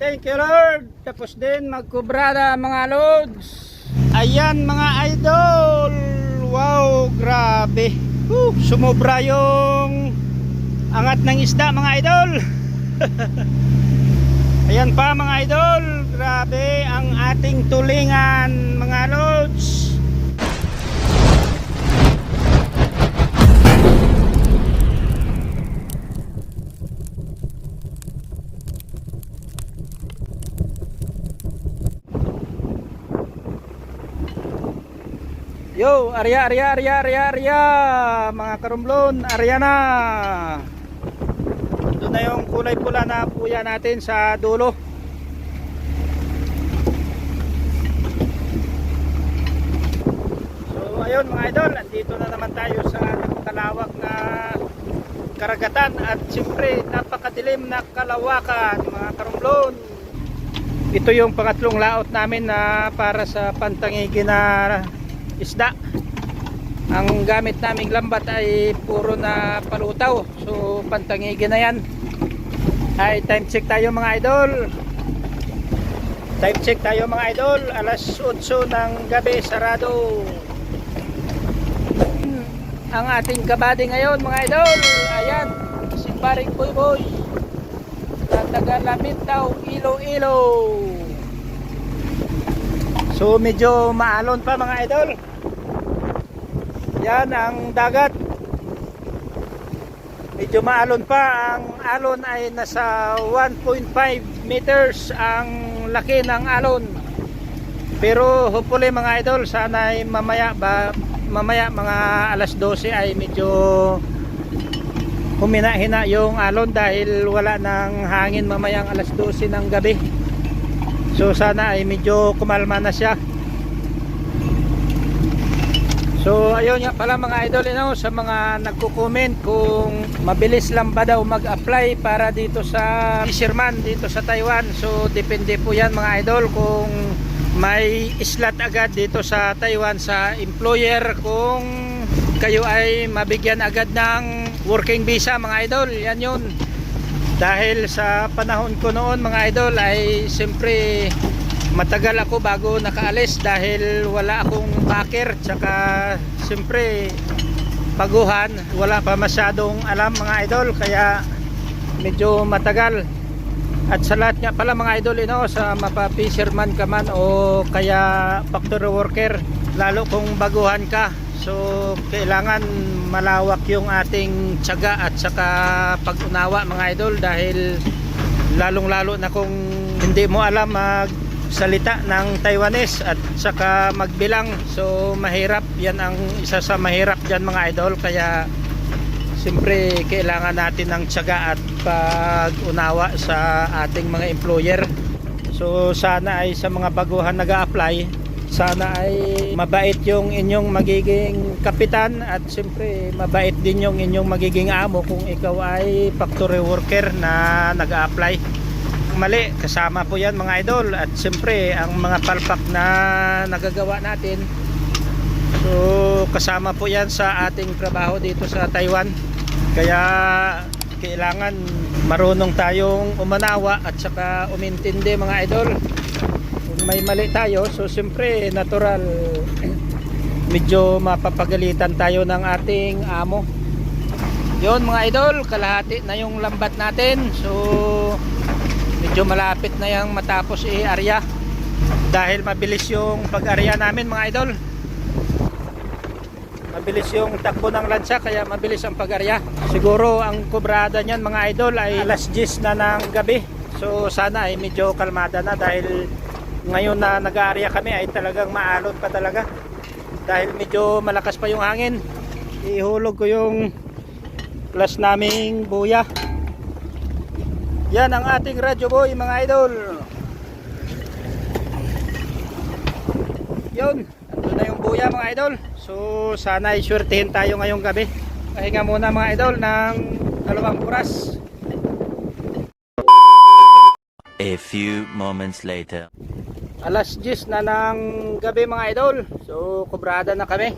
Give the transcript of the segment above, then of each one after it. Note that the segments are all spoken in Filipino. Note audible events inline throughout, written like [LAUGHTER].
thank you Lord. Tapos din magkubrada mga lods. Ayan mga idol. Wow, grabe. Whew, sumobra yung angat ng isda mga idol. [LAUGHS] Ayan pa mga idol. Grabe ang ating tulingan mga lods. Yo, Arya, Arya, Arya, Arya, Arya, mga karumblon, Arya na. Ito na yung kulay pula na puya natin sa dulo. So, ayun mga idol, andito na naman tayo sa napakalawak na karagatan at siyempre napakadilim na kalawakan mga karumblon. Ito yung pangatlong laot namin na para sa pantangigi na isda. Ang gamit naming lambat ay puro na palutaw. So pantangigi na yan. Ay time check tayo mga idol. Time check tayo mga idol. Alas 8 ng gabi sarado. Ang ating kabady ngayon mga idol. Ayan si paring boy boy na taga Lamintaw Ilo-Ilo. So medyo maalon pa mga idol. Yan ang dagat. Medyo maalon pa. Ang alon ay nasa 1.5 meters ang laki ng alon. Pero hopefully mga idol, sana ay mamaya ba mamaya mga alas 12 ay medyo humina-hina yung alon dahil wala nang hangin mamayang alas 12 ng gabi. So sana ay medyo kumalma na siya. So ayun nga pala mga idol you know, sa mga nagko-comment kung mabilis lang ba daw mag-apply para dito sa fisherman dito sa Taiwan. So depende po yan mga idol kung may slot agad dito sa Taiwan sa employer kung kayo ay mabigyan agad ng working visa mga idol. Yan yun dahil sa panahon ko noon mga idol ay siyempre matagal ako bago nakaalis dahil wala akong backer tsaka siyempre paguhan wala pa masyadong alam mga idol kaya medyo matagal. At sa lahat nga pala mga idol know, sa mapa fisherman ka man o kaya factory worker lalo kung baguhan ka. So kailangan malawak yung ating tiyaga at saka pag-unawa mga idol dahil lalong lalo na kung hindi mo alam mag salita ng Taiwanese at saka magbilang. So mahirap. Yan ang isa sa mahirap dyan mga idol. Kaya siyempre kailangan natin ng tiyaga at pag-unawa sa ating mga employer. So sana ay sa mga baguhan nag apply sana ay mabait yung inyong magiging kapitan at siyempre mabait din yung inyong magiging amo kung ikaw ay factory worker na nag apply mali. Kasama po yan mga idol. At siyempre ang mga palpak na nagagawa natin. So kasama po yan sa ating trabaho dito sa Taiwan. Kaya kailangan marunong tayong umanawa at saka umintindi mga idol. Kung may mali tayo so siyempre natural [CLEARS THROAT] medyo mapapagalitan tayo ng ating amo. Yon mga idol kalahati na yung lambat natin. So medyo malapit na yung matapos i-area dahil mabilis yung pag-area namin mga idol. Mabilis yung takbo ng lansa kaya mabilis ang pag-area siguro ang kubrada niyan mga idol ay alas 10 na ng gabi. So sana ay medyo kalmada na dahil ngayon na nag-area kami ay talagang maalon pa talaga. Dahil medyo malakas pa yung hangin. Ihulog ko yung plus naming buya yan ang ating radyo boy mga idol. Yun ando na yung buya mga idol. So sana ay swertihin tayo ngayong gabi. Pahinga muna mga idol ng dalawang oras. A few moments later. alas 10 na ng gabi mga idol. So kubrada na kami.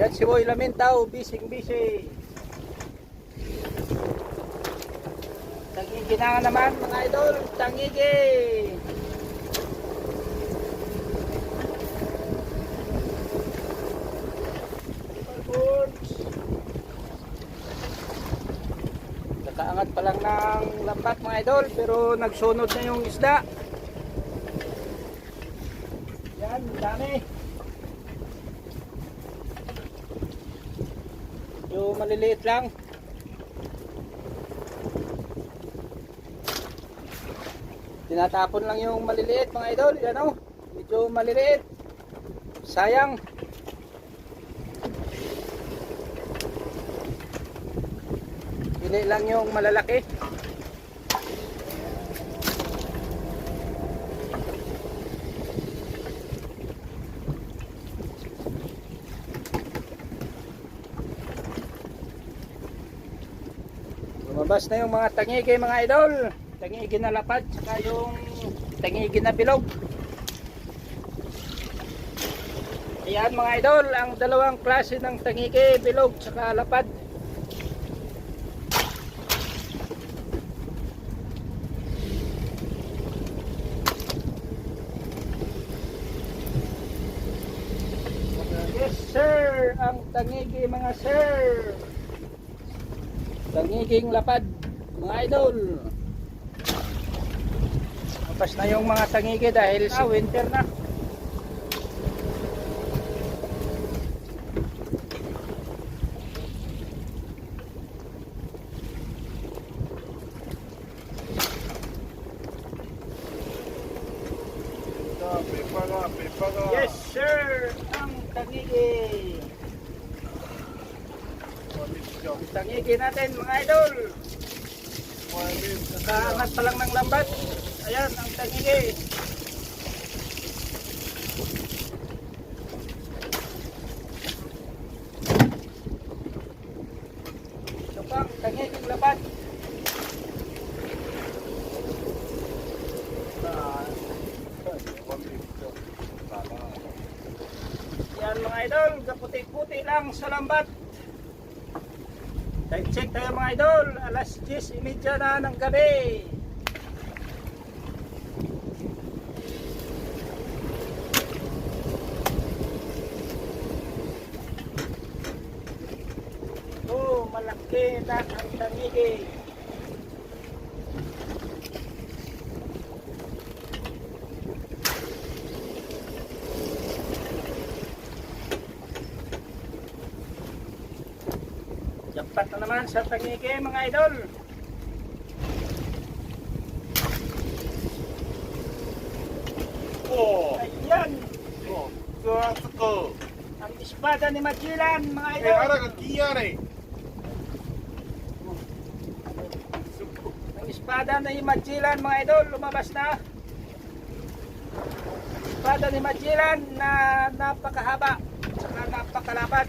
Yan si Boy Lamintaw bising busy Tagi ginanga naman mga idol, tangigi. Nakaangat pa lang ng lambat mga idol pero nagsunod na yung isda. Yan, dami. Yung maliliit lang. Tinatapon lang yung maliliit mga idol. Yan o. Medyo maliliit. Sayang. Pili lang yung malalaki. Lumabas na yung mga tangigi mga idol. Tangigi na lapad saka yung tangigi na bilog. Ayan mga idol, ang dalawang klase ng tangigi, bilog saka lapad. Yes sir, ang tangigi mga sir. Tangiging lapad, mga idol. Tapos na yung mga tangigi dahil sa winter na. Yes sir, ang tangigi. Ang tangigi natin mga idol. Nakaangat pa lang ng lambat. Ayan, ang tangigi. Ito pa, ang tangiging labat. Yan mga idol, kaputi-puti lang sa lambat. Time check tayo mga idol, alas 10.30 na ng gabi. Oh, malaki na ang tangigi. Jackpot na naman sa tangigi mga idol. Oh, Ayan, oh, ko. ang espada ni Magellan mga Eh, idol. ara ka kiyan eh. Ang espada ni Magellan mga idol lumabas na. Espada ni Magellan na napakahaba saka napakalapad.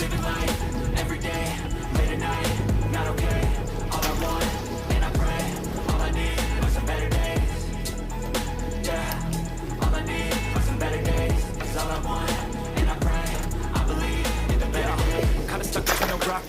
Living life every day,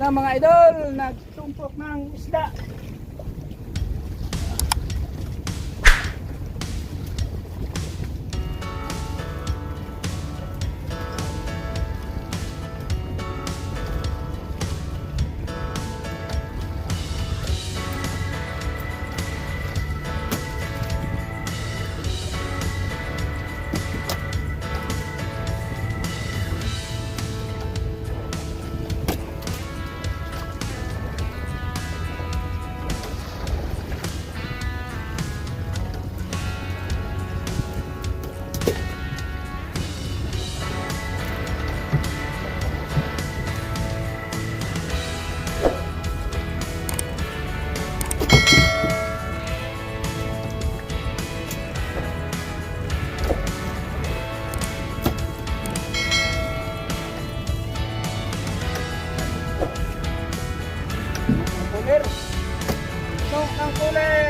na mga idol, nagtumpok ng isda. No, ang cooler.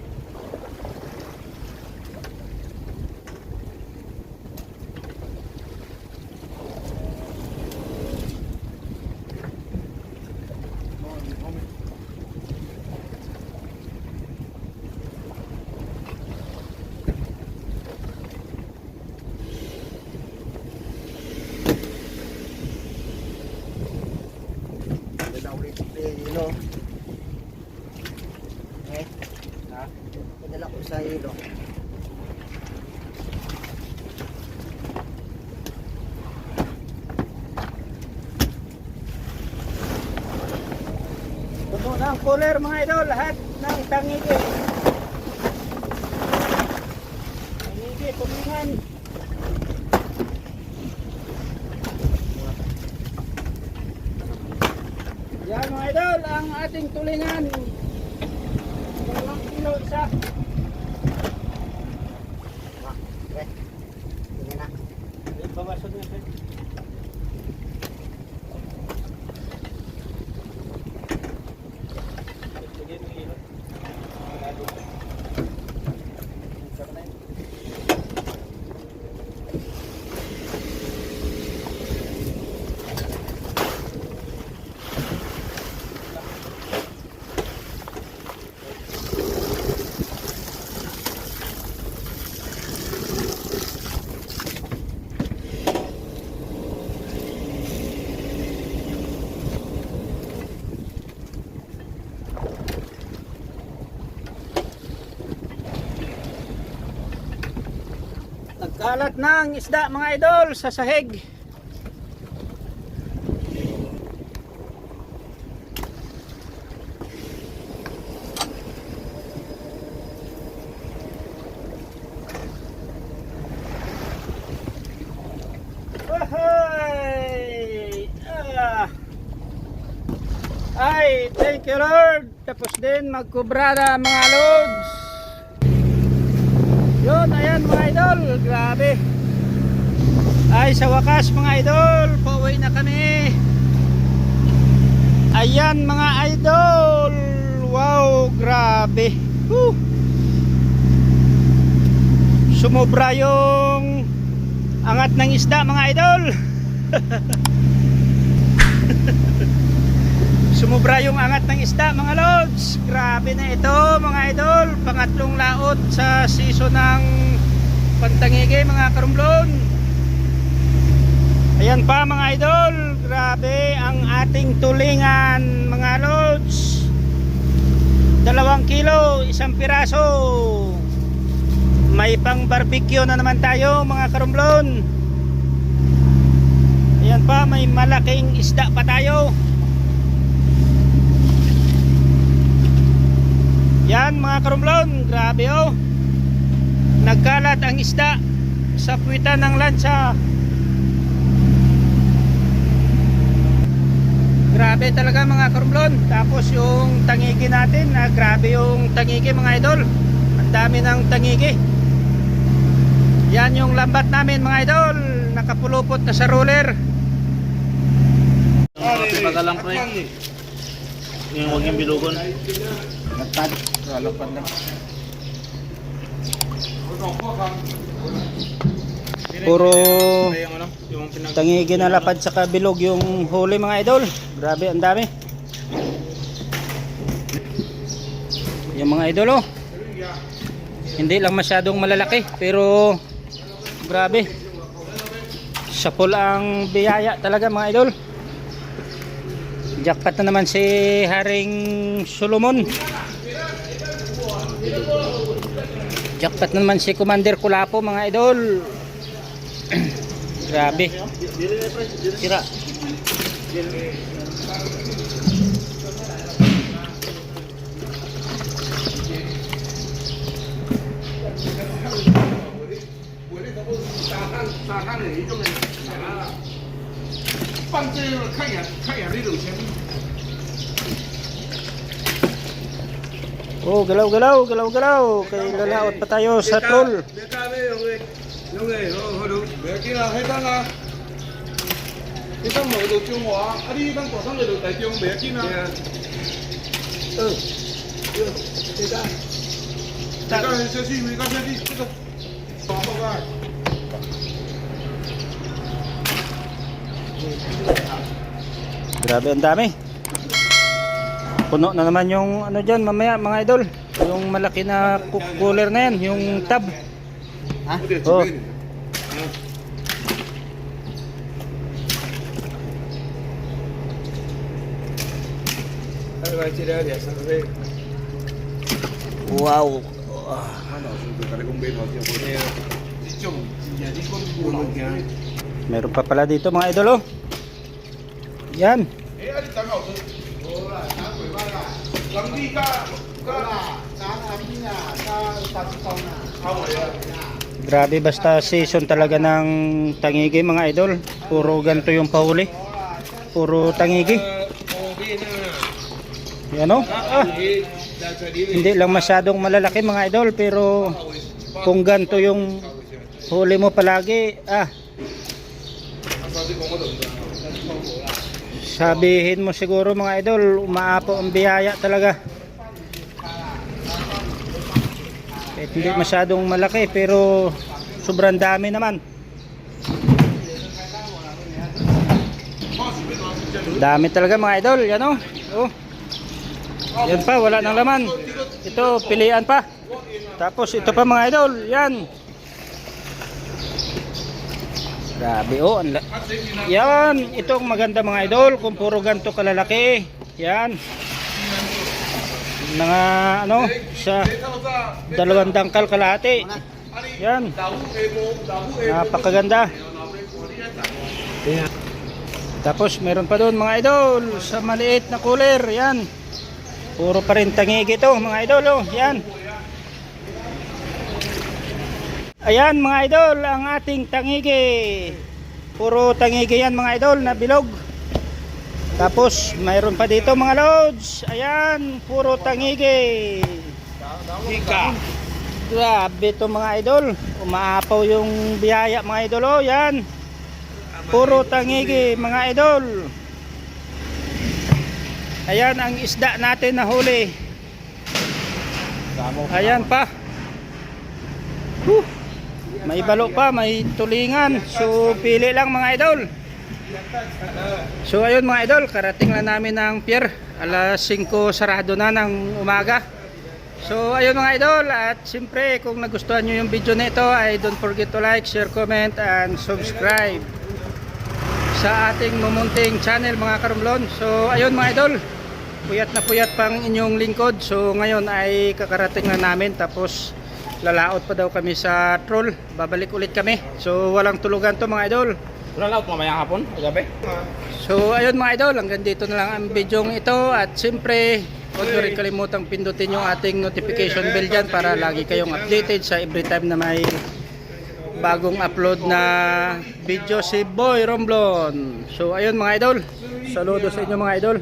Wala ulit hilo. Eh, Ha? padala ko sa hilo. Puno na ang cooler mga idol. Lahat ng tangigi. Tangigi, punuhan. Yan mga idol, ang ating tulingan. Dalawang kilo isa. Nagkalat ng isda mga idol sa sahig. Ah! Ay, thank you Lord. Tapos din magkubrada mga loads. Yun, ayan mga idol. Grabe. Ay, sa wakas mga idol, pauwi na kami. Ayan mga idol. Wow. Grabe. Woo. Sumobra yung angat ng isda mga idol. [LAUGHS] Sumobra yung angat ng isda mga lods. Grabe na ito mga idol. Pangatlong laot sa season ng pantangige mga karumblon. Ayan pa mga idol. Grabe ang ating tulingan mga lods. Dalawang kilo, isang piraso. May pang barbecue na naman tayo mga karumblon. Ayan pa, may malaking isda pa tayo. Yan mga karumblon, grabe oh. Nagkalat ang isda sa puwitan ng lansa. Grabe talaga mga karumblon. Tapos yung tangigi natin, na grabe yung tangigi mga idol. Ang dami ng tangigi. Yan yung lambat namin mga idol. Nakapulupot na sa roller. Pagalang pre. Yung huwag yung bilugon. Nagtad. Puro Yung ano, yung pinag... tangigi na lapad sa kabilog yung huli mga idol. Grabe, ang dami. Yung mga idol oh. Hindi lang masyadong malalaki pero grabe. Sapol ang biyaya talaga mga idol. Jackpot na naman si Haring Solomon. Jackpot na naman si Commander Kulapo mga idol. [CLEARS THROAT] Grabe. Sira. 放这个看一眼，看一眼那种钱。Oh, galaw, galaw, galaw, galaw. Kay lalaot pa tayo sa troll. Thank you. Grabe, ang dami. Puno na naman yung ano dyan mamaya mga idol. Yung malaki na cooler na yan, yung tab. Ha? Oh. Wow. Meron pa pala dito mga idol oh. Yan. Grabe basta season talaga ng tangigi mga idol. Puro ganito yung pahuli. Puro tangigi. Yan oh. Ah. Hindi lang masyadong malalaki mga idol pero kung ganito yung huli mo palagi, ah. Sabihin mo siguro mga idol, umaapo ang biyaya talaga. Kahit hindi masyadong malaki pero sobrang dami naman. Dami talaga mga idol, yan oh. oh. Yan pa, wala nang laman. Ito, pilian pa. Tapos ito pa mga idol, yan. Grabe oh, Yan, itong maganda mga idol, kung puro ganito kalalaki. Yan. Mga ano, sa dalawang dangkal kalahati. Yan. Napakaganda. Tapos meron pa doon mga idol sa maliit na cooler. Yan. Puro pa rin tangigi to mga idol. Oh. Yan. Ayan mga idol ang ating tangigi. Puro tangigi yan mga idol na bilog. Tapos mayroon pa dito mga loads. Ayan, puro tangigi. Hika. Grabe to mga idol. Umaapaw yung biyaya mga idol. Oh, yan. Puro tangigi mga idol. Ayan ang isda natin na huli. Ayan pa. May balo pa, may tulingan. So pili lang mga idol. So ayun mga idol, karating lang namin ng pier. Alas 5 sarado na ng umaga. So ayun mga idol at siyempre kung nagustuhan nyo yung video nito ay don't forget to like, share, comment and subscribe sa ating mumunting channel mga karumlon. So ayun mga idol, puyat na puyat pang inyong lingkod. So ngayon ay kakarating na namin tapos lalaot pa daw kami sa troll. Babalik ulit kami. So walang tulugan to mga idol. Wala laot mamayang hapon, gabi. So ayun mga idol, hanggang dito na lang ang video ito at siyempre huwag nyo rin kalimutang pindutin yung ating notification bell dyan para lagi kayong updated sa every time na may bagong upload na video si Boy Romblon. So ayun mga idol, saludo sa inyo mga idol.